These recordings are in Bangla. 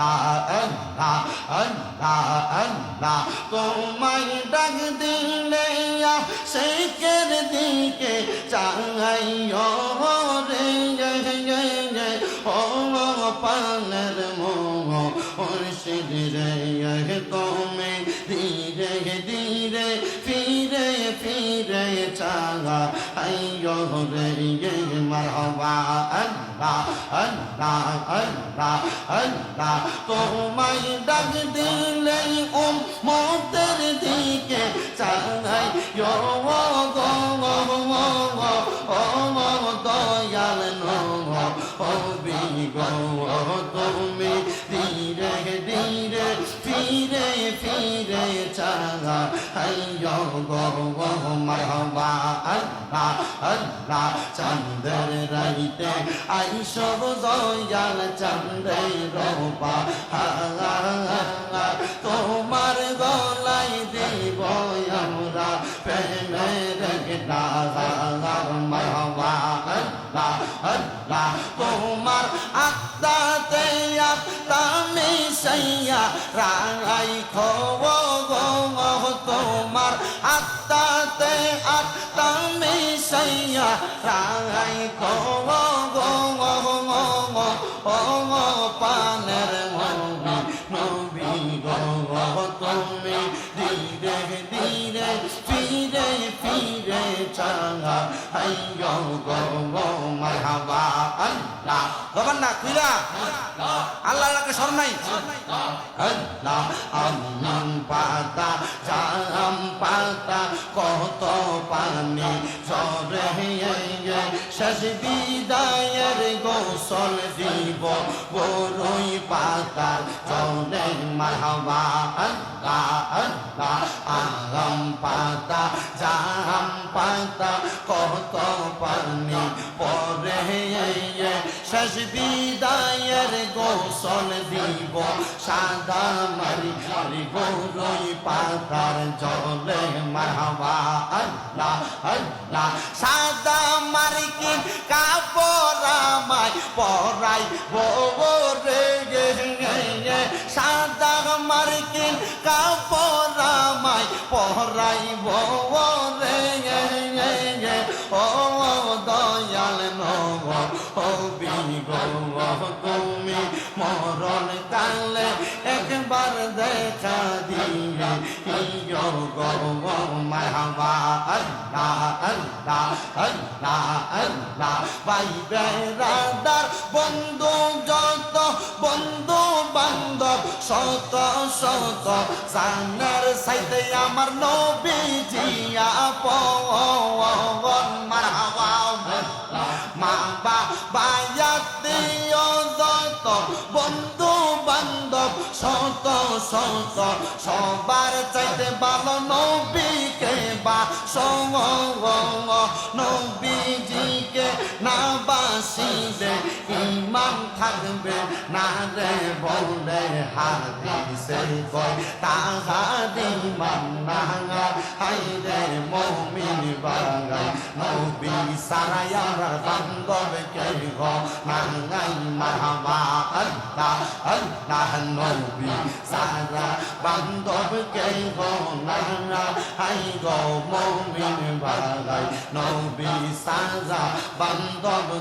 আল্লাহ আল্লাহ আল্লাহ তোমায় ডাক দিলে শেখের দিকে চাইও রে ও পানের মোহ মুর্শিদ রে তুমি ধীরে ধীরে, ফিরে ফিরে চাগা আইয়ো রে মারহাবা। আল্লাহ আল্লাহ আল্লাহ আল্লাহ তোমায় ডাক দিলে উম মোদের দিকে চাই দয়াল নো ও, বি, গো তুমি ধীরে ধীরে, ফিরে ফিরে চাগা আইয়ো গো মারহাবা আল্লাহ আল্লাহ চন্দ্র রাইতে আইসো দয়াল চন্দ্র রূপা। তোমার গলাই দিব আমরা প্রেমের মারহাবা আল্লাহ আল্লাহ তোমার আত্মাতে আত্মা মিশাইয়া রাই খো তোমার আত্মাতে মিশাইয়া রাই বাবার না খুইরা আল্লাহ আল্লাহকে পাতা জাম পাতা কত পানি ঝরে শেষ আম পাতা জাম পাতা গোসল দিব, সাদা মারি মারি গরুই পাতার জলে মারহাবা আল্লাহ আল্লাহ, সাদা মারি কি কাপড়ামাই পরাই রে সাদা মারি কি কাপড়ামাই পরাই রে তুমি মরণ কালে একবার দেখা দিয়ে মারহাবা আল্লাহ আল্লাহ আল্লাহ আল্লাহ। ভাই বেড়াদার বন্ধু যত, বন্ধু বান্ধব শত শত। জানার সাইতে আমার নবীজি আপন মারহাবা মা বাবা সবার চাইতে ভালো নবীকে বা সঙ্গ নবীজিকে না বাসিবে ইমান থাকবে না রে বলে হাদিসে কয় তাহাদি মান্না হাই রে মমিন বাঙাই নবী সারাই আমার বান্ধব কে গো নাঙ্গাই মারহাবা আল্লাহ আল্লাহ নবী সারা বান্ধব কে গো নাঙ্গা হাই গো মমিন বাঙাই নবী সারা বান্ধব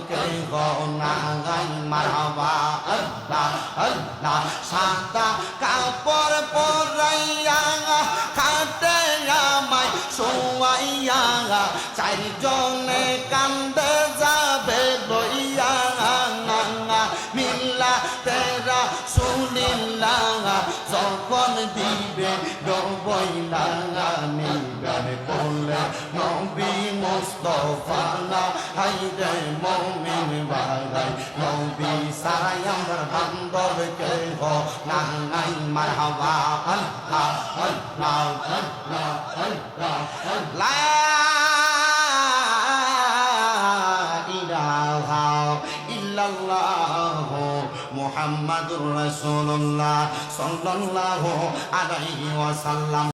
কে গো নাঙ্গাই মারহাবা আল্লাহ আল্লাহ সাদা কাপড় পরাইয়া খাটে আমায় শোয়াইয়া চারজনে কান্দে যাবে লইয়া মিল্লা তেরা শুনিল্লা যখন দিবে ডবইলা নিবে বলে নবী মুস্তফা হাই রে মমিন বাগাই নবী সারাই আমার বান্ধব কে হো নাই, মারহাবা, আল্লাহ আল্লাহ আল্লাহ আল্লাহ আল্লাহ। মুহাম্মাদুর রাসূলুল্লাহ সাল্লাল্লাহু আলাইহি ওয়াসাল্লাম।